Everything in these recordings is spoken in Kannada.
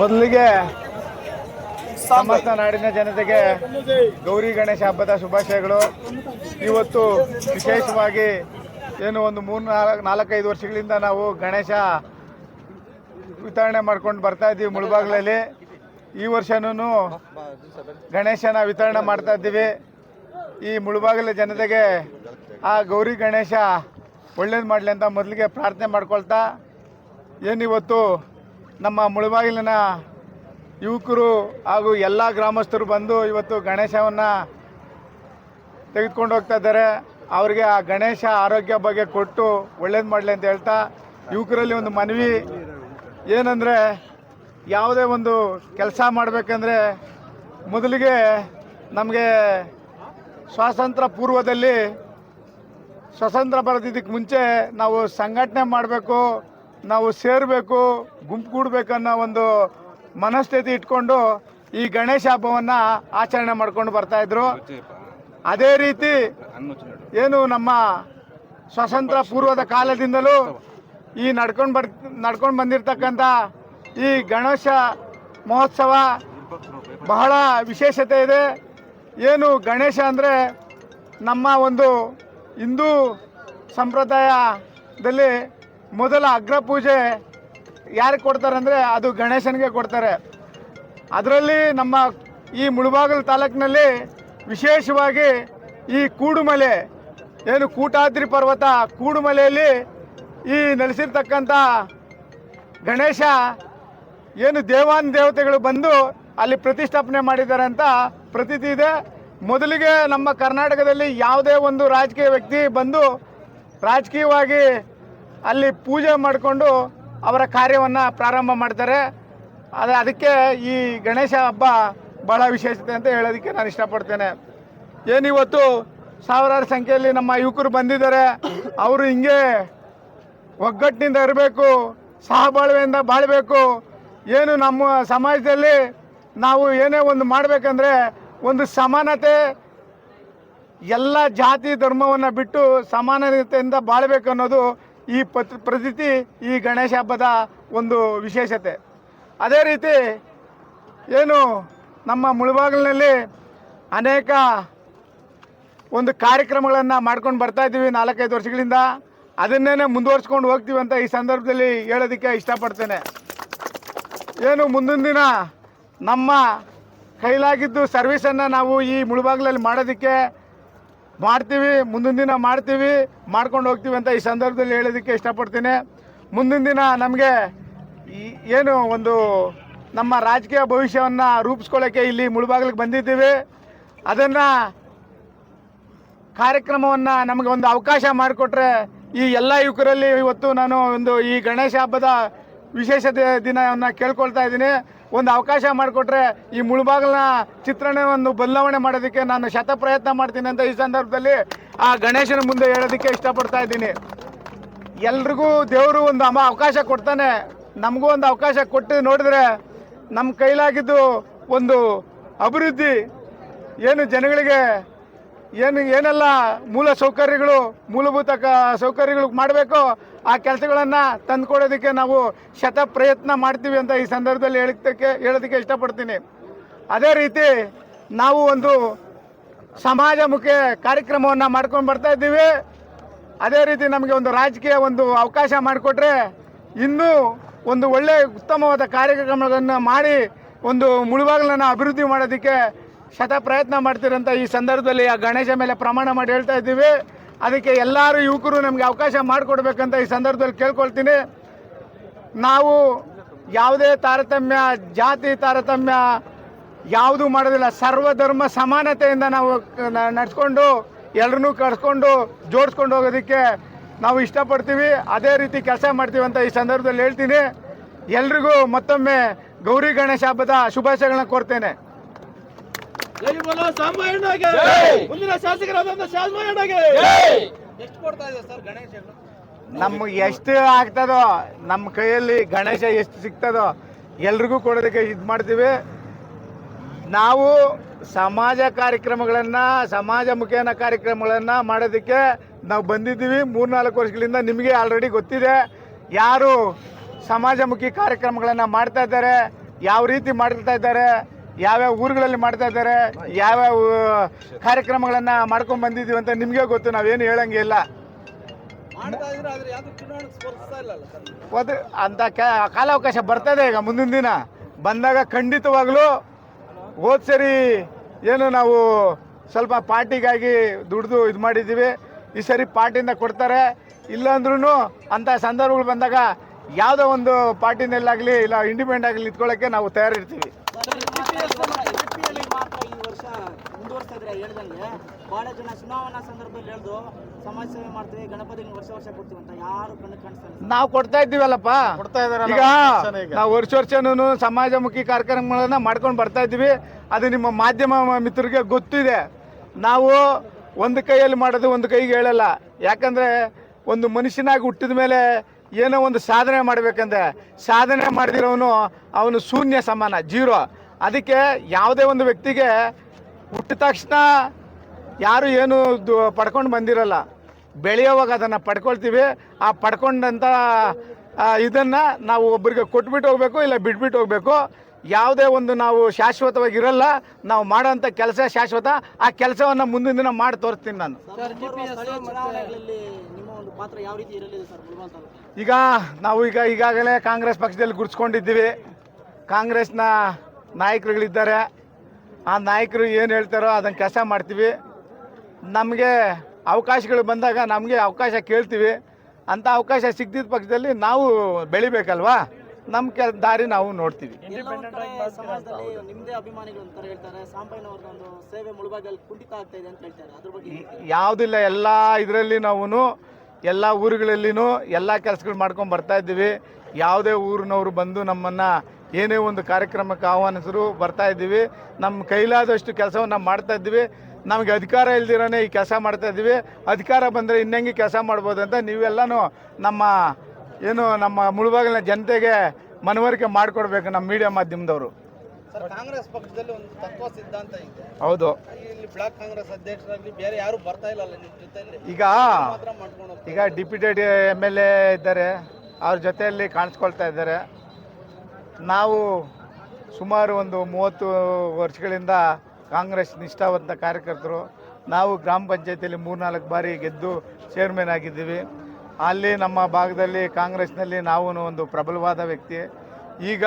ಮೊದಲಿಗೆ ಸಮಸ್ತ ನಾಡಿನ ಜನತೆಗೆ ಗೌರಿ ಗಣೇಶ ಹಬ್ಬದ ಶುಭಾಶಯಗಳು. ಇವತ್ತು ವಿಶೇಷವಾಗಿ ಏನು ಒಂದು ಮೂರು ನಾಲ್ಕು ನಾಲ್ಕೈದು ವರ್ಷಗಳಿಂದ ನಾವು ಗಣೇಶ ವಿತರಣೆ ಮಾಡ್ಕೊಂಡು ಬರ್ತಾ ಇದ್ದೀವಿ ಮುಳುಬಾಗ್ಲಲ್ಲಿ. ಈ ವರ್ಷನೂ ಗಣೇಶನ ವಿತರಣೆ ಮಾಡ್ತಾ ಇದ್ದೀವಿ. ಈ ಮುಳುಬಾಗಿಲ ಜನತೆಗೆ ಆ ಗೌರಿ ಗಣೇಶ ಒಳ್ಳೇದು ಮಾಡಲಿ ಅಂತ ಮೊದಲಿಗೆ ಪ್ರಾರ್ಥನೆ ಮಾಡ್ಕೊಳ್ತಾ ಏನಿವತ್ತು ನಮ್ಮ ಮುಳುಬಾಗಿಲಿನ ಯುವಕರು ಹಾಗೂ ಎಲ್ಲ ಗ್ರಾಮಸ್ಥರು ಬಂದು ಇವತ್ತು ಗಣೇಶವನ್ನು ತೆಗೆದುಕೊಂಡು ಹೋಗ್ತಾ ಇದ್ದಾರೆ. ಅವರಿಗೆ ಆ ಗಣೇಶ ಆರೋಗ್ಯ ಬಗ್ಗೆ ಕೊಟ್ಟು ಒಳ್ಳೇದು ಮಾಡಲಿ ಅಂತ ಹೇಳ್ತಾ, ಯುವಕರಲ್ಲಿ ಒಂದು ಮನವಿ ಏನಂದರೆ ಯಾವುದೇ ಒಂದು ಕೆಲಸ ಮಾಡಬೇಕಂದ್ರೆ ಮೊದಲಿಗೆ ನಮಗೆ ಸ್ವಾತಂತ್ರ್ಯ ಪೂರ್ವದಲ್ಲಿ ಸ್ವತಂತ್ರ ಬರೆದಿದ್ದಕ್ಕೆ ಮುಂಚೆ ನಾವು ಸಂಘಟನೆ ಮಾಡಬೇಕು, ನಾವು ಸೇರಬೇಕು, ಗುಂಪು ಕೂಡಬೇಕನ್ನೋ ಒಂದು ಮನಸ್ಥಿತಿ ಇಟ್ಕೊಂಡು ಈ ಗಣೇಶ ಹಬ್ಬವನ್ನು ಆಚರಣೆ ಮಾಡ್ಕೊಂಡು ಬರ್ತಾಯಿದ್ರು ಅದೇ ರೀತಿ ಏನು ನಮ್ಮ ಸ್ವಾತಂತ್ರ್ಯ ಪೂರ್ವದ ಕಾಲದಿಂದಲೂ ಈ ನಡ್ಕೊಂಡು ಬರ್ ನಡ್ಕೊಂಡು ಬಂದಿರತಕ್ಕಂಥ ಈ ಗಣೇಶ ಮಹೋತ್ಸವ ಬಹಳ ವಿಶೇಷತೆ ಇದೆ. ಏನು ಗಣೇಶ ಅಂದರೆ ನಮ್ಮ ಒಂದು ಹಿಂದೂ ಸಂಪ್ರದಾಯದಲ್ಲಿ ಮೊದಲ ಅಗ್ರ ಪೂಜೆ ಯಾರಿಗೆ ಕೊಡ್ತಾರೆ ಅಂದರೆ ಅದು ಗಣೇಶನಿಗೆ ಕೊಡ್ತಾರೆ. ಅದರಲ್ಲಿ ನಮ್ಮ ಈ ಮುಳುಬಾಗಿಲು ತಾಲೂಕಿನಲ್ಲಿ ವಿಶೇಷವಾಗಿ ಈ ಕೂಡುಮಲೆ, ಏನು ಕೂಟಾದ್ರಿ ಪರ್ವತ ಕೂಡುಮಲೆಯಲ್ಲಿ ಈ ನೆಲೆಸಿರ್ತಕ್ಕಂಥ ಗಣೇಶ ಏನು ದೇವಾನ್ ದೇವತೆಗಳು ಬಂದು ಅಲ್ಲಿ ಪ್ರತಿಷ್ಠಾಪನೆ ಮಾಡಿದ್ದಾರೆ ಅಂತ ಪ್ರತೀತಿ ಇದೆ. ಮೊದಲಿಗೆ ನಮ್ಮ ಕರ್ನಾಟಕದಲ್ಲಿ ಯಾವುದೇ ಒಂದು ರಾಜಕೀಯ ವ್ಯಕ್ತಿ ಬಂದು ರಾಜಕೀಯವಾಗಿ ಅಲ್ಲಿ ಪೂಜೆ ಮಾಡಿಕೊಂಡು ಅವರ ಕಾರ್ಯವನ್ನು ಪ್ರಾರಂಭ ಮಾಡ್ತಾರೆ. ಆದರೆ ಅದಕ್ಕೆ ಈ ಗಣೇಶ ಹಬ್ಬ ಬಹಳ ವಿಶೇಷತೆ ಅಂತ ಹೇಳೋದಕ್ಕೆ ನಾನು ಇಷ್ಟಪಡ್ತೇನೆ. ಏನಿವತ್ತು ಸಾವಿರಾರು ಸಂಖ್ಯೆಯಲ್ಲಿ ನಮ್ಮ ಯುವಕರು ಬಂದಿದ್ದಾರೆ. ಅವರು ಹಿಂಗೆ ಒಗ್ಗಟ್ಟಿನಿಂದ ಇರಬೇಕು, ಸಹಬಾಳ್ವೆಯಿಂದ ಬಾಳಬೇಕು ಏನು ನಮ್ಮ ಸಮಾಜದಲ್ಲಿ ನಾವು ಏನೇ ಒಂದು ಮಾಡಬೇಕಂದ್ರೆ ಒಂದು ಸಮಾನತೆ ಎಲ್ಲ ಜಾತಿ ಧರ್ಮವನ್ನು ಬಿಟ್ಟು ಸಮಾನತೆಯಿಂದ ಬಾಳ್ಬೇಕು ಅನ್ನೋದು ಈ ಪತ್, ಪ್ರತೀತಿ ಈ ಗಣೇಶ ಹಬ್ಬದ ಒಂದು ವಿಶೇಷತೆ. ಅದೇ ರೀತಿ ಏನು ನಮ್ಮ ಮುಳುಬಾಗಿಲಿನಲ್ಲಿ ಅನೇಕ ಒಂದು ಕಾರ್ಯಕ್ರಮಗಳನ್ನು ಮಾಡ್ಕೊಂಡು ಬರ್ತಾ ಇದ್ದೀವಿ ನಾಲ್ಕೈದು ವರ್ಷಗಳಿಂದ. ಅದನ್ನೇ ಮುಂದುವರ್ಸ್ಕೊಂಡು ಹೋಗ್ತೀವಿ ಅಂತ ಈ ಸಂದರ್ಭದಲ್ಲಿ ಹೇಳೋದಕ್ಕೆ ಇಷ್ಟಪಡ್ತೇನೆ. ಏನು ಮುಂದಿನ ದಿನ ನಮ್ಮ ಕೈಲಾಗಿದ್ದು ಸರ್ವಿಸನ್ನು ನಾವು ಈ ಮುಳುಬಾಗ್ಲಲ್ಲಿ ಮಾಡೋದಕ್ಕೆ ಮಾಡ್ತೀವಿ. ಮುಂದಿನ ದಿನ ಮಾಡ್ತೀವಿ. ಮಾಡ್ಕೊಂಡು ಹೋಗ್ತೀವಿ ಅಂತ ಈ ಸಂದರ್ಭದಲ್ಲಿ ಹೇಳೋದಕ್ಕೆ ಇಷ್ಟಪಡ್ತೀನಿ. ಮುಂದಿನ ದಿನ ನಮಗೆ ಏನು ಒಂದು ನಮ್ಮ ರಾಜಕೀಯ ಭವಿಷ್ಯವನ್ನು ರೂಪಿಸ್ಕೊಳ್ಳೋಕ್ಕೆ ಇಲ್ಲಿ ಮುಳುಬಾಗ್ಲಿಗೆ ಬಂದಿದ್ದೀವಿ. ಅದನ್ನು ಕಾರ್ಯಕ್ರಮವನ್ನು ನಮಗೆ ಒಂದು ಅವಕಾಶ ಮಾಡಿಕೊಟ್ರೆ ಈ ಎಲ್ಲ ಯುವಕರಲ್ಲಿ ಇವತ್ತು ನಾನು ಒಂದು ಈ ಗಣೇಶ ಹಬ್ಬದ ವಿಶೇಷತೆ ದಿನವನ್ನು ಕೇಳ್ಕೊಳ್ತಾ ಇದ್ದೀನಿ. ಒಂದು ಅವಕಾಶ ಮಾಡಿಕೊಟ್ರೆ ಈ ಮುಳುಬಾಗಿಲಿನ ಚಿತ್ರಣವನ್ನು ಬದಲಾವಣೆ ಮಾಡೋದಕ್ಕೆ ನಾನು ಶತ ಪ್ರಯತ್ನ ಮಾಡ್ತೀನಿ ಅಂತ ಈ ಸಂದರ್ಭದಲ್ಲಿ ಆ ಗಣೇಶನ ಮುಂದೆ ಹೇಳೋದಕ್ಕೆ ಇಷ್ಟಪಡ್ತಾ ಇದ್ದೀನಿ. ಎಲ್ರಿಗೂ ದೇವರು ಒಂದು ಅಮ್ಮ ಅವಕಾಶ ಕೊಡ್ತಾನೆ. ನಮಗೂ ಒಂದು ಅವಕಾಶ ಕೊಟ್ಟು ನೋಡಿದ್ರೆ ನಮ್ಮ ಕೈಲಾಗಿದ್ದು ಒಂದು ಅಭಿವೃದ್ಧಿ. ಏನು ಜನಗಳಿಗೆ ಏನು ಏನೆಲ್ಲ ಮೂಲ ಸೌಕರ್ಯಗಳು, ಮೂಲಭೂತ ಕ, ಸೌಕರ್ಯಗಳು ಮಾಡಬೇಕು ಆ ಕೆಲಸಗಳನ್ನು ತಂದುಕೊಡೋದಕ್ಕೆ ನಾವು ಶತ ಪ್ರಯತ್ನ ಮಾಡ್ತೀವಿ ಅಂತ ಈ ಸಂದರ್ಭದಲ್ಲಿ ಹೇಳೋದಕ್ಕೆ ಹೇಳೋದಕ್ಕೆ ಇಷ್ಟಪಡ್ತೀನಿ. ಅದೇ ರೀತಿ ನಾವು ಒಂದು ಸಮಾಜಮುಖಿ ಕಾರ್ಯಕ್ರಮವನ್ನು ಮಾಡ್ಕೊಂಡು ಬರ್ತಾ ಇದ್ದೀವಿ. ಅದೇ ರೀತಿ ನಮಗೆ ಒಂದು ರಾಜಕೀಯ ಒಂದು ಅವಕಾಶ ಮಾಡಿಕೊಟ್ರೆ ಇನ್ನೂ ಒಂದು ಒಳ್ಳೆ ಉತ್ತಮವಾದ ಕಾರ್ಯಕ್ರಮಗಳನ್ನು ಮಾಡಿ ಒಂದು ಮುಳುಬಾಗಿಲನ್ನು ಅಭಿವೃದ್ಧಿ ಮಾಡೋದಕ್ಕೆ ಶತ ಪ್ರಯತ್ನ ಮಾಡ್ತೀರಂತ ಈ ಸಂದರ್ಭದಲ್ಲಿ ಆ ಗಣೇಶ ಮೇಲೆ ಪ್ರಮಾಣ ಮಾಡಿ ಹೇಳ್ತಾ ಇದ್ದೀವಿ. ಅದಕ್ಕೆ ಎಲ್ಲರೂ ಯುವಕರು ನಮಗೆ ಅವಕಾಶ ಮಾಡಿಕೊಡ್ಬೇಕಂತ ಈ ಸಂದರ್ಭದಲ್ಲಿ ಕೇಳ್ಕೊಳ್ತೀನಿ. ನಾವು ಯಾವುದೇ ತಾರತಮ್ಯ, ಜಾತಿ ತಾರತಮ್ಯ ಯಾವುದು ಮಾಡೋದಿಲ್ಲ. ಸರ್ವಧರ್ಮ ಸಮಾನತೆಯಿಂದ ನಾವು ನಡೆಸ್ಕೊಂಡು ಎಲ್ಲರನ್ನೂ ಕರೆಸ್ಕೊಂಡು, ಜೋಡಿಸ್ಕೊಂಡು ಹೋಗೋದಕ್ಕೆ ನಾವು ಇಷ್ಟಪಡ್ತೀವಿ. ಅದೇ ರೀತಿ ಕೆಲಸ ಮಾಡ್ತೀವಿ ಅಂತ ಈ ಸಂದರ್ಭದಲ್ಲಿ ಹೇಳ್ತೀನಿ. ಎಲ್ರಿಗೂ ಮತ್ತೊಮ್ಮೆ ಗೌರಿ ಗಣೇಶ ಹಬ್ಬದ ಶುಭಾಶಯಗಳನ್ನ ಕೋರ್ತೇನೆ. ಮುಂದಿನ ಶಾಸಕರಾದಂತ ಶಾಸಮಯ್ಯಣ್ಣಗೆ ಎಷ್ಟು ಕೊಡ್ತಾ ಇದೆ ಸರ್ ಗಣೇಶ ನಮ್ಗೆ ಎಷ್ಟು ಆಗ್ತದೋ ನಮ್ಮ ಕೈಯಲ್ಲಿ ಗಣೇಶ ಎಷ್ಟು ಸಿಗ್ತದೋ ಎಲ್ರಿಗೂ ಕೊಡೋದಕ್ಕೆ ಇದು ಮಾಡ್ತೀವಿ. ನಾವು ಸಮಾಜ ಕಾರ್ಯಕ್ರಮಗಳನ್ನು ಸಮಾಜ ಮುಖೇನ ಕಾರ್ಯಕ್ರಮಗಳನ್ನು ಮಾಡೋದಕ್ಕೆ ನಾವು ಬಂದಿದ್ದೀವಿ. ಮೂರ್ನಾಲ್ಕು ವರ್ಷಗಳಿಂದ ನಿಮಗೆ ಆಲ್ರೆಡಿ ಗೊತ್ತಿದೆ. ಯಾರು ಸಮಾಜಮುಖಿ ಕಾರ್ಯಕ್ರಮಗಳನ್ನು ಮಾಡ್ತಾ ಇದ್ದಾರೆ ಯಾವ ರೀತಿ ಮಾಡ್ತಾ ಇದ್ದಾರೆ ಯಾವ್ಯಾವ ಊರುಗಳಲ್ಲಿ ಮಾಡ್ತಾ ಇದ್ದಾರೆ ಯಾವ್ಯಾವ ಕಾರ್ಯಕ್ರಮಗಳನ್ನು ಮಾಡ್ಕೊಂಡು ಬಂದಿದ್ದೀವಿ ಅಂತ ನಿಮಗೆ ಗೊತ್ತು ನಾವೇನು ಹೇಳಂಗೆ ಇಲ್ಲ. ಒದ್ ಅಂತ ಕಾಲಾವಕಾಶ ಬರ್ತದೆ ಈಗ ಮುಂದಿನ ದಿನ. ಬಂದಾಗ ಖಂಡಿತವಾಗ್ಲೂ ಹೋದ ಸರಿ ಏನು ನಾವು ಸ್ವಲ್ಪ ಪಾರ್ಟಿಗಾಗಿ ದುಡ್ದು ಇದು ಮಾಡಿದ್ದೀವಿ. ಈ ಸರಿ ಪಾರ್ಟಿಯಿಂದ ಕೊಡ್ತಾರೆ. ಇಲ್ಲಾಂದ್ರೂ ಅಂಥ ಸಂದರ್ಭಗಳು ಬಂದಾಗ ಯಾವುದೋ ಒಂದು ಪಾರ್ಟಿನಲ್ಲಾಗಲಿ ಇಲ್ಲ ಇಂಡಿಪೆಂಡ್ ಆಗಲಿ ನಿಂತ್ಕೊಳ್ಳೋಕ್ಕೆ ನಾವು ತಯಾರಿರ್ತೀವಿ. ಮಾತ್ರ ಈ ವರ್ಷ ಮುಂದುವರಿಸ್ತಾ ಇದ್ರೆ ಹೇಳ್ದಂಗೆ ಬಹಳ ಜನ ಚುನಾವಣಾ ಸಂದರ್ಭದಲ್ಲಿ ಹೇಳ್ದು ಸಮಾಜ ಸೇವೆ ಮಾಡ್ತೀವಿ ಗಣಪತಿ ವರ್ಷ ವರ್ಷ ಕೊಡ್ತೀವಿ ಅಂತ ಯಾರು ಕಣ್ಣು ಕಾಣಿಸ್ತಾರೆ ನಾವು ಕೊಡ್ತಾ ಇದ್ದೀವಲ್ಲಪ್ಪ. ಕೊಡ್ತಾ ಈಗ. ನಾವು ವರ್ಷ ವರ್ಷನೂ ಸಮಾಜಮುಖಿ ಕಾರ್ಯಕ್ರಮಗಳನ್ನ ಮಾಡ್ಕೊಂಡು ಬರ್ತಾ ಇದ್ದೀವಿ. ಅದು ನಿಮ್ಮ ಮಾಧ್ಯಮ ಮಿತ್ರರಿಗೆ ಗೊತ್ತಿದೆ. ನಾವು ಒಂದು ಕೈಯಲ್ಲಿ ಮಾಡೋದು ಒಂದು ಕೈಗೆ ಹೇಳಲ್ಲ. ಯಾಕಂದ್ರೆ ಒಂದು ಮನುಷ್ಯನಾಗಿ ಹುಟ್ಟಿದ ಮೇಲೆ ಏನೋ ಒಂದು ಸಾಧನೆ ಮಾಡಬೇಕಂದ್ರೆ ಸಾಧನೆ ಮಾಡಿದಿರೋನು ಅವನು ಶೂನ್ಯ ಸಮಾನ ಜೀರೋ. ಅದಕ್ಕೆ ಯಾವುದೇ ಒಂದು ವ್ಯಕ್ತಿಗೆ ಹುಟ್ಟಿದ ತಕ್ಷಣ ಯಾರು ಏನು ಪಡ್ಕೊಂಡು ಬಂದಿರಲ್ಲ. ಬೆಳೆಯೋವಾಗ ಅದನ್ನು ಪಡ್ಕೊಳ್ತೀವಿ. ಆ ಪಡ್ಕೊಂಡಂಥ ಇದನ್ನು ನಾವು ಒಬ್ಬರಿಗೆ ಕೊಟ್ಬಿಟ್ಟು ಹೋಗ್ಬೇಕು ಇಲ್ಲ ಬಿಟ್ಬಿಟ್ಟು ಹೋಗ್ಬೇಕು. ಯಾವುದೇ ಒಂದು ನಾವು ಶಾಶ್ವತವಾಗಿರಲ್ಲ. ನಾವು ಮಾಡೋಂಥ ಕೆಲಸ ಶಾಶ್ವತ. ಆ ಕೆಲಸವನ್ನು ಮುಂದಿನ ದಿನ ಮಾಡಿ ತೋರಿಸ್ತೀನಿ ನಾನು. ಸರ್ ಮುಂಬರುವ ಸ್ಥಳೀಯ ನಿಮ್ಮ ಒಂದು ಪಾತ್ರ ಯಾವ ರೀತಿ ಇರಲಿದೆ ಸರ್ ಈಗ ನಾವು ಈಗ ಈಗಾಗಲೇ ಕಾಂಗ್ರೆಸ್ ಪಕ್ಷದಲ್ಲಿ ಗುರ್ಸ್ಕೊಂಡಿದ್ದೀವಿ. ಕಾಂಗ್ರೆಸ್ನ ನಾಯಕರುಗಳಿದ್ದಾರೆ. ಆ ನಾಯಕರು ಏನು ಹೇಳ್ತಾರೋ ಅದನ್ನು ಕೆಲಸ ಮಾಡ್ತೀವಿ. ನಮಗೆ ಅವಕಾಶಗಳು ಬಂದಾಗ ನಮಗೆ ಅವಕಾಶ ಕೇಳ್ತೀವಿ. ಅಂಥ ಅವಕಾಶ ಸಿಗ್ದಿದ್ದ ಪಕ್ಷದಲ್ಲಿ ನಾವು ಬೆಳಿಬೇಕಲ್ವಾ? ನಮ್ಮ ಕೆಲ ದಾರಿ ನಾವು ನೋಡ್ತೀವಿ. ಅಂತ ಯಾವುದಿಲ್ಲ ಎಲ್ಲ ಇದರಲ್ಲಿ ನಾವು ಎಲ್ಲ ಊರುಗಳಲ್ಲಿನೂ ಎಲ್ಲ ಕೆಲಸಗಳು ಮಾಡ್ಕೊಂಡು ಬರ್ತಾ ಇದ್ದೀವಿ. ಯಾವುದೇ ಊರಿನವರು ಬಂದು ನಮ್ಮನ್ನು ಏನೇ ಒಂದು ಕಾರ್ಯಕ್ರಮಕ್ಕೆ ಆಹ್ವಾನಿಸಿದ್ರು ಬರ್ತಾ ಇದ್ದೀವಿ. ನಮ್ಮ ಕೈಲಾದಷ್ಟು ಕೆಲಸವನ್ನು ನಾವು ಮಾಡ್ತಾ ಇದ್ದೀವಿ. ನಮಗೆ ಅಧಿಕಾರ ಇಲ್ದಿರೋನೇ ಈ ಕೆಲಸ ಮಾಡ್ತಾ ಇದ್ದೀವಿ. ಅಧಿಕಾರ ಬಂದರೆ ಇನ್ನಂಗೆ ಕೆಲಸ ಮಾಡ್ಬೋದು ಅಂತ ನೀವೆಲ್ಲನೂ ನಮ್ಮ ಏನು ನಮ್ಮ ಮುಳುಬಾಗಿಲಿನ ಜನತೆಗೆ ಮನವರಿಕೆ ಮಾಡಿಕೊಡ್ಬೇಕು ನಮ್ಮ ಮೀಡಿಯಾ ಮಾಧ್ಯಮದವರು. ಕಾಂಗ್ರೆಸ್ ಪಕ್ಷದಲ್ಲಿ ಒಂದು ತತ್ವ ಸಿದ್ಧಾಂತ ಇದೆ. ಹೌದು. ಇಲ್ಲಿ ಬ್ಲಾಕ್ ಕಾಂಗ್ರೆಸ್ ಅಧ್ಯಕ್ಷರಾಗಿ ಬೇರೆ ಯಾರು ಬರ್ತಾ ಇಲ್ಲ ನಿಮ್ಮ ಜೊತೆಯಲ್ಲಿ? ಈಗ. ಈಗ ಡಿಪ್ಯೂಟೆಡ್ ಎಂ ಎಲ್ ಎ ಇದ್ದಾರೆ. ಅವ್ರ ಜೊತೆಯಲ್ಲಿ ಕಾಣಿಸ್ಕೊಳ್ತಾ ಇದ್ದಾರೆ. ನಾವು ಸುಮಾರು ಒಂದು ಮೂವತ್ತು ವರ್ಷಗಳಿಂದ ಕಾಂಗ್ರೆಸ್ ನಿಷ್ಠಾವಂತ ಕಾರ್ಯಕರ್ತರು. ನಾವು ಗ್ರಾಮ ಪಂಚಾಯತಿಯಲ್ಲಿ ಮೂರ್ನಾಲ್ಕು ಬಾರಿ ಗೆದ್ದು ಚೇರ್ಮನ್ ಆಗಿದ್ದೀವಿ. ಅಲ್ಲಿ ನಮ್ಮ ಭಾಗದಲ್ಲಿ ಕಾಂಗ್ರೆಸ್ನಲ್ಲಿ ನಾವು ಒಂದು ಪ್ರಬಲವಾದ ವ್ಯಕ್ತಿ. ಈಗ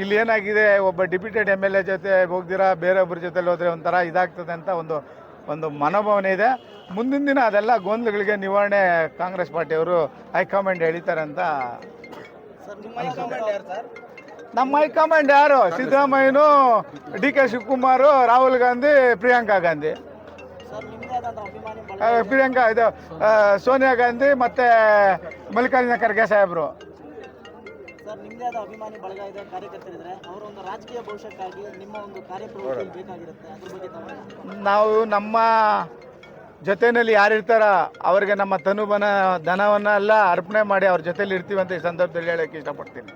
ಇಲ್ಲಿ ಏನಾಗಿದೆ, ಒಬ್ಬ ಡಿಪ್ಯೂಟೆಡ್ ಎಂ ಎಲ್ ಎ ಜೊತೆ ಹೋಗ್ದಿರಾ ಬೇರೊಬ್ಬರ ಜೊತೆಲಿ ಹೋದರೆ ಒಂಥರ ಇದಾಗ್ತದೆ ಅಂತ ಒಂದು ಒಂದು ಮನೋಭಾವನೆ ಇದೆ. ಮುಂದಿನ ದಿನ ಅದೆಲ್ಲ ಗೊಂದಲಗಳಿಗೆ ನಿವಾರಣೆ ಕಾಂಗ್ರೆಸ್ ಪಾರ್ಟಿಯವರು ಹೈಕಮಾಂಡ್ ಎಳಿತಾರೆ ಅಂತ ನಿಮ್ಮ ಹೈಕಮಾಂಡ್ ಯಾರು? ಸಿದ್ದರಾಮಯ್ಯನು ಡಿ ಕೆ ಶಿವಕುಮಾರ್ ರಾಹುಲ್ ಗಾಂಧಿ ಪ್ರಿಯಾಂಕಾ ಗಾಂಧಿ. ಪ್ರಿಯಾಂಕಾ ಇದು ಸೋನಿಯಾ ಗಾಂಧಿ ಮತ್ತು ಮಲ್ಲಿಕಾರ್ಜುನ ಖರ್ಗೆ ಸಾಹೇಬರು. ನಾವು ನಮ್ಮ ಜೊತೆಯಲ್ಲಿ ಯಾರಿರ್ತಾರ ಅವ್ರಿಗೆ ನಮ್ಮ ತನುಬನ ಧನವನ್ನೆಲ್ಲ ಅರ್ಪಣೆ ಮಾಡಿ ಅವ್ರ ಜೊತೆಲಿ ಇರ್ತೀವಿ ಅಂತ ಈ ಸಂದರ್ಭದಲ್ಲಿ ಹೇಳಕ್ಕೆ ಇಷ್ಟಪಡ್ತೀನಿ.